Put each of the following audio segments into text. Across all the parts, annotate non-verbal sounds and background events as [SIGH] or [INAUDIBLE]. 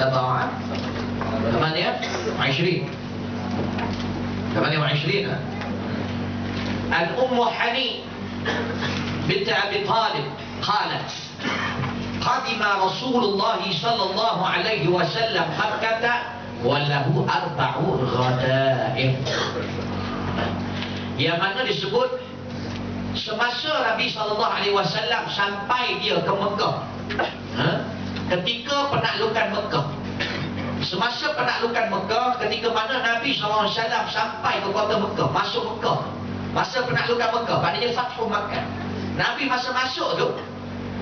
سبعة ثمانية وعشرين. ثمانية وعشرين الأم حنين بنت أبي طالب قالت قدم رسول الله صلى الله عليه وسلم مكة وله أربع غدائر. Yang mana disebut? Semasa Nabi sallallahu alaihi wasallam sampai dia ke Mekah? Ketika penaklukan Mekah semasa penaklukan Mekah ketika mana Nabi wasallam sampai ke kota Mekah masuk Mekah masa penaklukan Mekah maknanya Fathu Makkah. Nabi masa masuk tu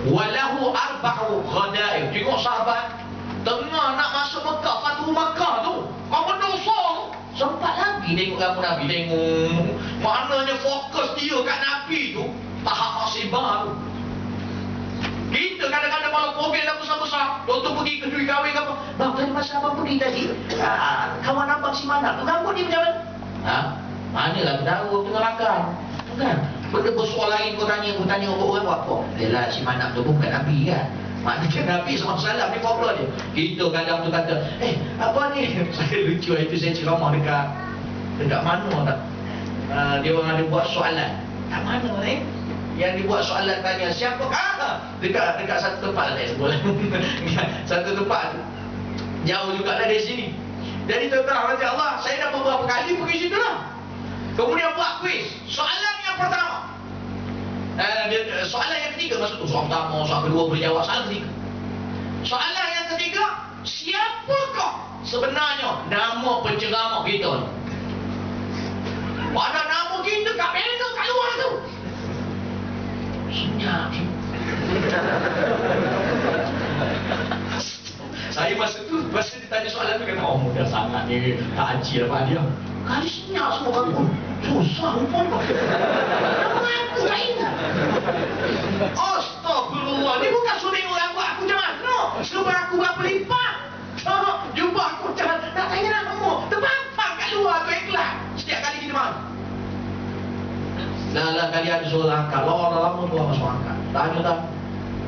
walahu arba'u ghadair tengok sahabat tengah nak masuk Mekah Fathu Makkah tu kau berdosa sempat lagi tengok kamu Nabi tengok. Maknanya fokus dia kat Nabi tu tahap masibah tu kita kadang-kadang malam mobil dah besar-besar. Doktor pergi ke duit kahwin ke apa. Bang tadi masa abang pergi tadi ah, Kawan abang si mana tu rambut dia macam mana ha? Mana lah tahu tengah makan Kan Benda bersuara lain kau tanya Kau tanya orang buat apa? Yelah si mana tu bukan Nabi kan? Maknanya Nabi SAW ni problem dia. Kita kadang tu kata Eh apa ni? [LAUGHS] Saya lucu itu saya ceramah dekat Dekat mana tak? Uh, Dia orang ada buat soalan. Tak mana ni yang dibuat soalan tanya siapa ah dekat dekat satu tempat lah tak boleh. [LAUGHS] Satu tempat. Jauh juga lah dari sini. Jadi tuan-tuan Allah saya dah beberapa kali pergi situ lah. Kemudian buat kuis. Soalan yang pertama. Eh, soalan yang ketiga maksud tu soalan pertama soalan kedua boleh jawab soalan ketiga. Soalan yang ketiga siapakah sebenarnya nama penceramah kita ni saya masa tu masa dia tanya soalan tu kata oh mudah sangat ni tak haji apa dia. Kali senyap semua kamu susah rupanya. Nama aku tak ingat. Astagfirullah ni bukan suruh tengok lagu aku mana no. suruh aku berapa lipat. Oh, jumpa aku jangan nak tanya nak kamu terpampang kat luar tu ikhlas. Setiap kali kita mahu Lala kalian suruh angkat. Lawa lama tu masuk angkat. Tanya tak?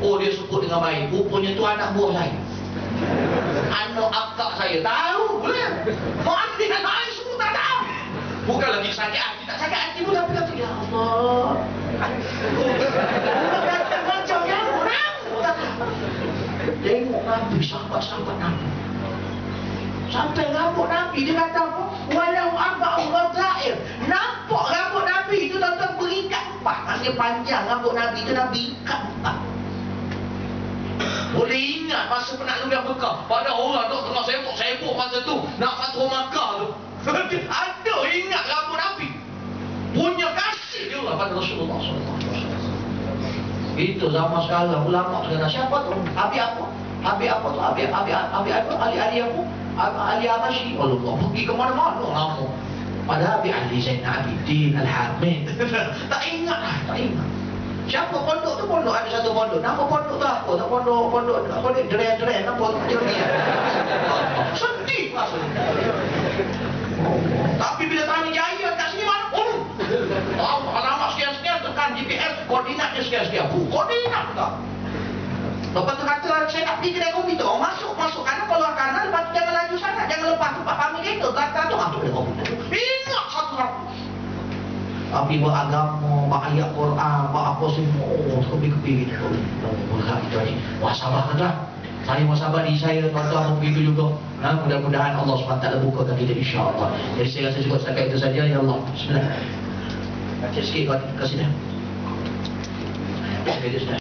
Oh dia sebut dengan baik. Rupanya tu anak buah saya Anak akak saya. Tahu boleh? Mak dia nak lain semua tak tahu. Bukan lagi sakit hati Tak sakit hati pun Tapi kata Ya Allah. Macam yang orang. Tengok Nabi Sahabat-sahabat Nabi. Sampai rambut Nabi Dia kata apa? Walau arba'u ghadair Nampak rambut Nabi itu Tuan-tuan berikat empat. Maksudnya panjang rambut Nabi itu Nabi ikat empat boleh ingat masa penaklukan Mekah Pada orang tu tengah sibuk-sibuk masa tu Nak Fatwa Makkah tu [LAUGHS] Ada ingat rambut Nabi Punya kasih dia lah pada Rasulullah SAW Itu zaman sekarang Ulama sekarang Siapa tu? Abi apa? Abi apa tu? Abi, abi, abi apa? Ali-ali apa? Ali Abashi Allah pergi ke mana-mana nama Padahal Abi Ali Zainal Abidin Al-Hamid [LAUGHS] Tak ingat lah Tak ingat Siapa pondok tu pondok ada satu pondok. Nama pondok tu apa? Tak pondok pondok apa ni dren-dren apa tu macam ni. Sedih rasanya. Tapi bila tanya jaya kat sini mana? Oh. Tahu alamat sekian-sekian tekan GPS koordinatnya sekian-sekian. Bu, koordinat tak? Lepas tu kata saya nak pergi kedai kopi tu. Oh, masuk, masuk. Kanan keluar kanan. Lepas tu jangan laju sangat. Jangan lepas tu. Pak Pami kereta. Kata tu masuk kedai kopi tu. Ingat satu-satu. Tapi buat agama, buat ayat Quran, buat apa semua. Oh, kepi-kepi gitu. Oh, berat itu ni. Wah, sabar kan Saya mau sabar di saya, tuan-tuan begitu juga. Nah, mudah-mudahan Allah SWT bukakan kita insyaAllah. Jadi saya rasa cukup setakat itu saja. Ya Allah. Bismillah. Kau kasih. Sikit dah.